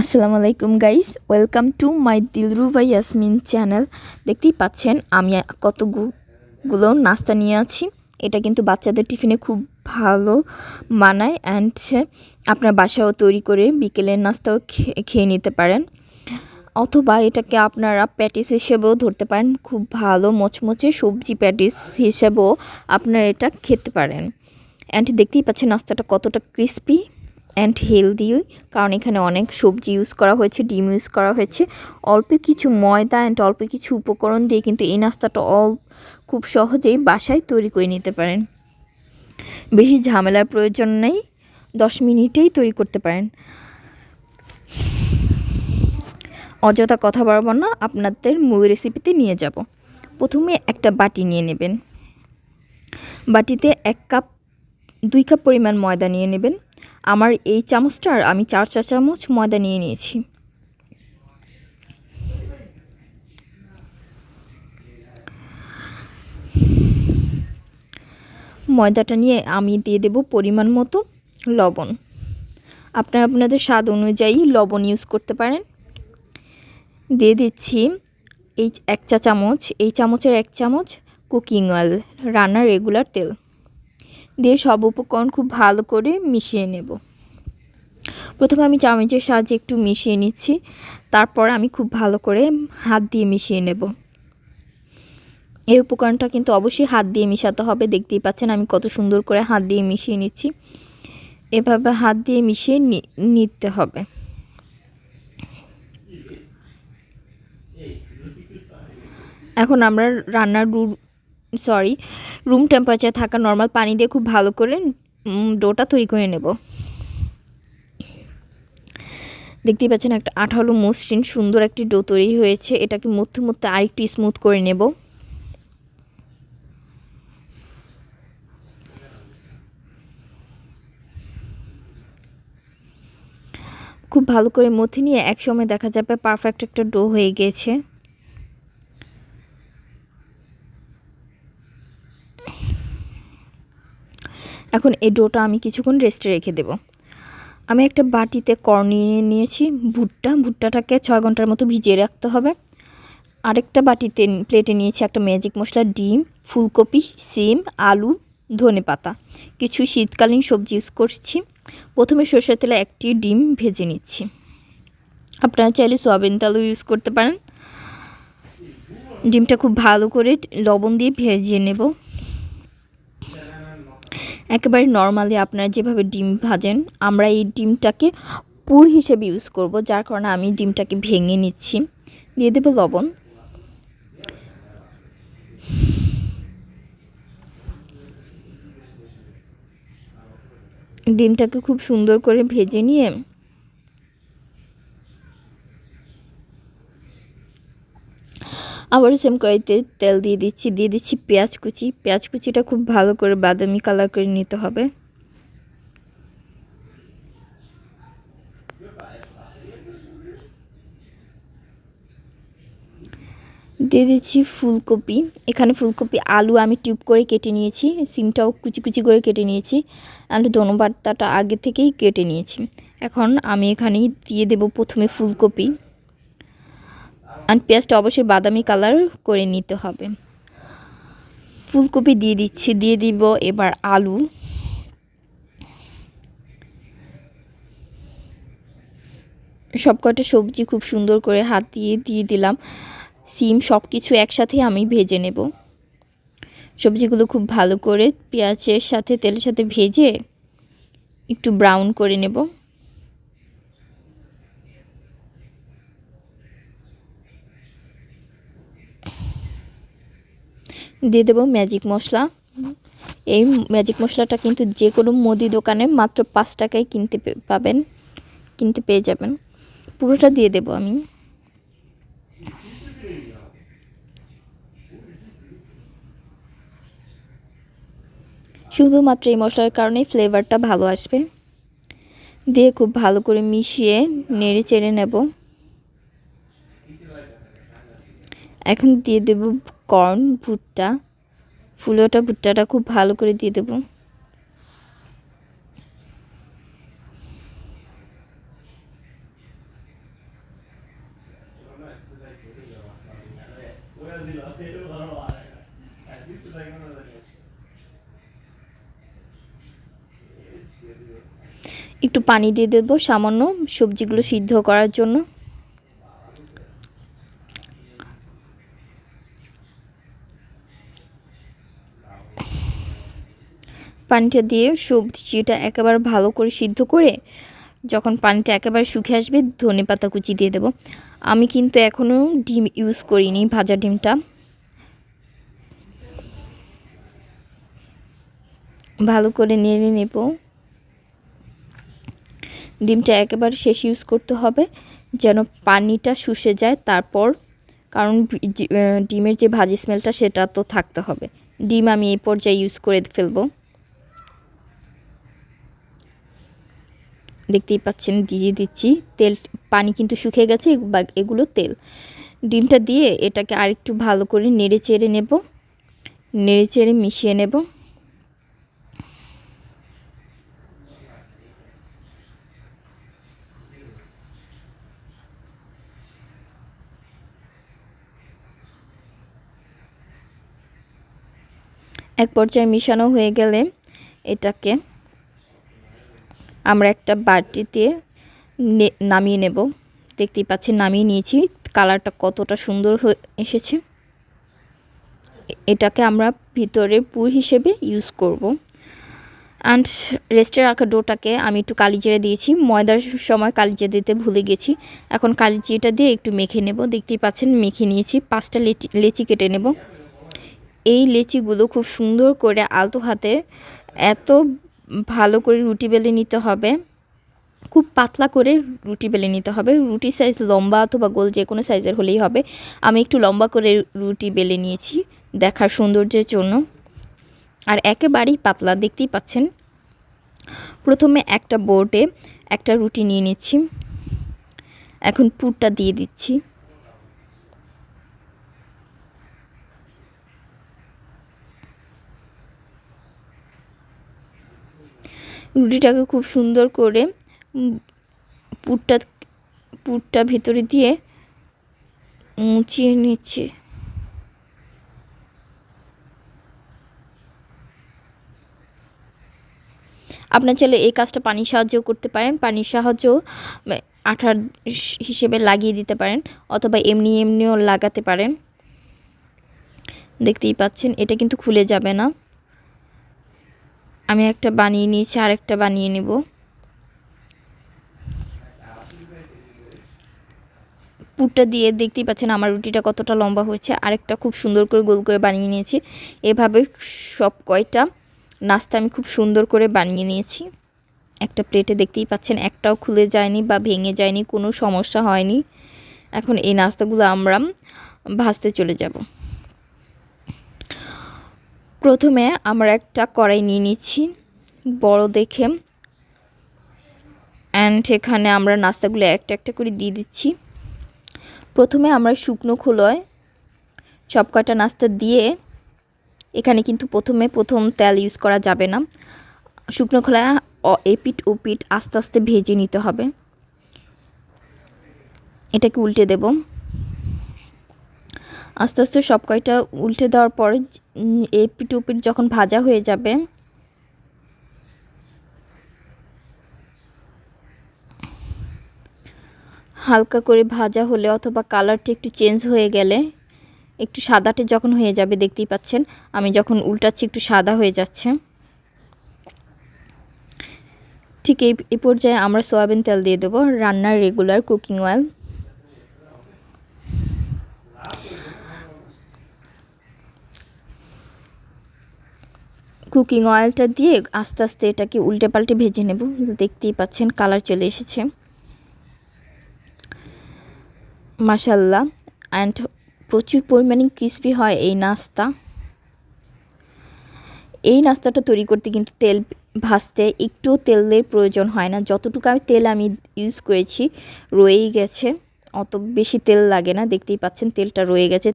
আসসালামু আলাইকুম guys welcome to my Dilruba Yasmin channel দেখতেই পাচ্ছেন, আমি কতগুলো নাস্তা নিয়ে আছি। এটা কিন্তু বাচ্চাদের টিফিনে খুব ভালো মানায় অ্যান্ড আপনার বাসাও তৈরি করে বিকেলের নাস্তাও খেয়ে নিতে পারেন। অথবা এটাকে আপনারা প্যাটিস হিসেবেও ধরতে পারেন, খুব ভালো মচমচে সবজি প্যাটিস হিসেবেও আপনারা এটা খেতে পারেন। অ্যান্ড দেখতেই পাচ্ছেন, নাস্তাটা কতটা ক্রিস্পি অ্যান্ড হেলদিও কারণ এখানে অনেক সবজি ইউজ করা হয়েছে, ডিম ইউজ করা হয়েছে। অল্প কিছু ময়দা অ্যান্ড অল্প কিছু উপকরণ দিয়ে কিন্তু এই নাস্তাটা অল খুব সহজেই বাসায় তৈরি করে নিতে পারেন। বেশি ঝামেলার প্রয়োজন নেই, দশ মিনিটেই তৈরি করতে পারেন। অযথা কথা বাড়ব না, আপনাদের মূল রেসিপিতে নিয়ে যাব। প্রথমে একটা বাটি নিয়ে নেবেন। বাটিতে এক কাপ, দুই কাপ পরিমাণ ময়দা নিয়ে নেবেন। আমার এই চামচটার আমি চার চার চামচ ময়দা নিয়ে নিয়েছি। ময়দাটা নিয়ে আমি দিয়ে দেব পরিমাণ মতো লবণ। আপনারা আপনাদের স্বাদ অনুযায়ী লবণ ইউজ করতে পারেন। দিয়ে দিচ্ছি এই এক চা চামচ, এই চামচের এক চামচ কুকিং অয়েল রান্নার রেগুলার তেল। দিয়ে সব উপকরণ খুব ভালো করে মিশিয়ে নেব। প্রথমে আমি চামচের সাহায্যে একটু মিশিয়ে নিচ্ছি, তারপর আমি খুব ভালো করে হাত দিয়ে মিশিয়ে নেব। এই উপকরণটা কিন্তু অবশ্যই হাত দিয়ে মিশাতে হবে, দেখতেই পাচ্ছেন আমি কত সুন্দর করে হাত দিয়ে মিশিয়ে নিচ্ছি। এভাবে হাত দিয়ে মিশিয়ে নিতে হবে। এখন আমরা রান্নার সরি রুম টেম্পারেচার থাকা নর্মাল পানি দিয়ে খুব ভালো করে ডোটা তৈরি করে নেব। দেখতেই পাচ্ছেন একটা আঠালো মসৃণ, সুন্দর একটি ডো তৈরি হয়েছে। এটাকে মধ্যে মধ্যে আরেকটু স্মুথ করে নেব। খুব ভালো করে মধ্যে নিয়ে একসময় দেখা যাবে পারফেক্ট একটা ডো হয়ে গেছে। এখন এই ডোটা আমি কিছুক্ষণ রেস্টে রেখে দেব। আমি একটা বাটিতে কর্ন নিয়ে নিয়েছি, ভুট্টা। ভুট্টাটাকে ছয় ঘণ্টার মতো ভিজিয়ে রাখতে হবে। আরেকটা বাটিতে প্লেটে নিয়েছি একটা ম্যাজিক মশলা, ডিম, ফুলকপি, সিম, আলু, ধনে পাতা। কিছু শীতকালীন সবজি ইউজ করছি। প্রথমে সরষের তেলে একটি ডিম ভেজে নিচ্ছি। আপনারা চাইলে সোয়াবিন তেলও ইউজ করতে পারেন। ডিমটা খুব ভালো করে লবণ দিয়ে ভেজিয়ে নেব। একেবারে নর্মালি আপনারা যেভাবে ডিম ভাজেন, আমরা এই ডিমটাকে পুর হিসেবে ইউজ করব, যার কারণে আমি ডিমটাকে ভেঙে নিচ্ছি। দিয়ে দেবো লবণ। ডিমটাকে খুব সুন্দর করে ভেজে নিয়ে আবার সেম কড়াইতে তেল দিয়ে দিচ্ছি দিয়ে দিচ্ছি পেঁয়াজ কুচি। পেঁয়াজ কুচিটা খুব ভালো করে বাদামি কালার করে নিতে হবে। দিয়ে দিচ্ছি ফুলকপি। এখানে ফুলকপি, আলু আমি টিউব করে কেটে নিয়েছি, সিমটাও কুচি কুচি করে কেটে নিয়েছি অ্যান্ড ধনুবার্তাটা আগে থেকেই কেটে নিয়েছি। এখন আমি এখানেই দিয়ে দেব প্রথমে ফুলকপি। অ্যান্ড পেঁয়াজটা অবশ্যই বাদামি কালার করে নিতে হবে। ফুলকপি দিয়ে দিচ্ছি, দিয়ে দিব এবার আলু। সব কটা সবজি খুব সুন্দর করে হাত দিয়ে দিয়ে দিলাম। সিম সব কিছু একসাথে আমি ভেজে নেব। সবজিগুলো খুব ভালো করে পেঁয়াজের সাথে, তেলের সাথে ভেজে একটু ব্রাউন করে নেব। দিয়ে দেবো ম্যাজিক মশলা। এই ম্যাজিক মশলাটা কিন্তু যে কোনো মুদি দোকানে মাত্র পাঁচ টাকায় কিনতে পাবেন, কিনতে পেয়ে যাবেন। পুরোটা দিয়ে দেব আমি। শুধুমাত্র এই মশলার কারণে ফ্লেভারটা ভালো আসবে। দিয়ে খুব ভালো করে মিশিয়ে নেড়ে চেড়ে নেব। এখন দিয়ে দেব কর্ন ভুট্টা ফুলোটা ভুট্টাটা খুব ভালো করে দিয়ে দেবো। একটু পানি দিয়ে দেব সামান্য সবজিগুলো সিদ্ধ করার জন্য। পানিটা দিয়ে সবজিটা একেবারে ভালো করে সিদ্ধ করে যখন পানিটা একেবারে শুকিয়ে আসবে, ধনে পাতা কুচি দিয়ে দেব। আমি কিন্তু এখনও ডিম ইউজ করিনি, ভাজা ডিমটা। ভালো করে নেড়ে নেব। ডিমটা একেবারে শেষ ইউজ করতে হবে, যেন পানিটা শুষে যায়। তারপর, কারণ ডিমের যে ভাজি স্মেলটা সেটা তো থাকতে হবে। ডিম আমি এই পর্যায়ে ইউজ করে ফেলব। দেখতেই পাচ্ছেন দিয়ে দিচ্ছি। তেল, পানি কিন্তু শুকিয়ে গেছে এগুলো তেল। ডিমটা দিয়ে এটাকে আরেকটু ভালো করে নেড়ে চেড়ে নেব। নেড়ে চেড়ে মিশিয়ে নেব। এক পর্যায়ে মিশানো হয়ে গেলে এটাকে আমরা একটা বাটিতে নামিয়ে নেব। দেখতেই পাচ্ছেন, নামিয়ে নিয়েছি। কালারটা কতটা সুন্দর হয়ে এসেছে। এটাকে আমরা ভিতরে পুর হিসেবে ইউজ করব। অ্যান্ড রেস্টে রাখা ডোটাকে আমি একটু কালিজিরে দিয়েছি। ময়দার সময় কালিজিরে দিতে ভুলে গেছি। এখন কালিজিরেটা দিয়ে একটু মেখে নেব। দেখতেই পাচ্ছেন, মেখে নিয়েছি। পাঁচটা লেচি লেচি কেটে নেব। এই লেচিগুলো খুব সুন্দর করে আলতো হাতে এত ভালো করে রুটি বেলে নিতে হবে। খুব পাতলা করে রুটি বেলে নিতে হবে। রুটি সাইজ লম্বা অথবা গোল যে কোনো সাইজের হলেই হবে। আমি একটু লম্বা করে রুটি বেলে নিয়েছি দেখার সৌন্দর্যের জন্য। আর একেবারেই পাতলা, দেখতেই পাচ্ছেন। প্রথমে একটা বোর্ডে একটা রুটি নিয়ে নিচ্ছি। এখন পুরটা দিয়ে দিচ্ছি। রুটিটাকে খুব সুন্দর করে পুরটা পুরটা ভেতরে দিয়ে মুচিয়ে নিচ্ছে। আপনার চাইলে এই কাজটা পানির সাহায্যেও করতে পারেন, পানির সাহায্যেও আঠার হিসেবে লাগিয়ে দিতে পারেন, অথবা এমনি এমনিও লাগাতে পারেন। দেখতেই পাচ্ছেন, এটা কিন্তু খুলে যাবে না। আমি একটা বানিয়ে নিয়েছি, আরেকটা বানিয়ে নেব। পুরটা দিয়ে দেখতেই পাচ্ছেন আমার রুটিটা কতটা লম্বা হয়েছে, আরেকটা খুব সুন্দর করে গোল করে বানিয়ে নিয়েছি। এভাবে সব কয়টা নাস্তা আমি খুব সুন্দর করে বানিয়ে নিয়েছি। একটা প্লেটে দেখতেই পাচ্ছেন, একটাও খুলে যায়নি বা ভেঙে যায়নি, কোনো সমস্যা হয়নি। এখন এই নাস্তাগুলো আমরা ভাজতে চলে যাব। প্রথমে আমরা একটা কড়াই নিয়ে নিচ্ছি, বড় দেখে। অ্যান্ড এখানে আমরা নাস্তাগুলো একটা একটা করে দিয়ে দিচ্ছি। প্রথমে আমরা শুকনো খোলয় সব কয়টা নাস্তা দিয়ে, এখানে কিন্তু প্রথমে প্রথম তেল ইউজ করা যাবে না। শুকনো খোলায় এপিট ওপিট আস্তে আস্তে ভেজে নিতে হবে। এটাকে উল্টে দেব। আস্তে আস্তে সব কয়টা উল্টে দেওয়ার পরে এপিট ওপিট যখন ভাজা হয়ে যাবে, হালকা করে ভাজা হলে অথবা কালারটা একটু চেঞ্জ হয়ে গেলে একটু সাদাটে যখন হয়ে যাবে, দেখতেই পাচ্ছেন, আমি যখন উল্টাচ্ছি একটু সাদা হয়ে যাচ্ছে। ঠিক এই এই পর্যায়ে আমরা সয়াবিন তেল দিয়ে দেবো, রান্নার রেগুলার কুকিং অয়েল কুকিং অয়েলটা দিয়ে আস্তে আস্তে এটাকে উল্টে পাল্টে ভেজে নেব। দেখতেই পাচ্ছেন কালার চলে এসেছে। মাসাল্লাহ অ্যান্ড প্রচুর পরিমাণে ক্রিসপি হয় এই নাস্তা। এই নাস্তাটা তৈরি করতে কিন্তু তেল ভাজতে একটুও তেলের প্রয়োজন হয় না। যতটুকু আমি তেল আমি ইউজ করেছি, রয়েই গেছে। অত বেশি তেল লাগে না। দেখতেই পাচ্ছেন তেলটা রয়ে গেছে।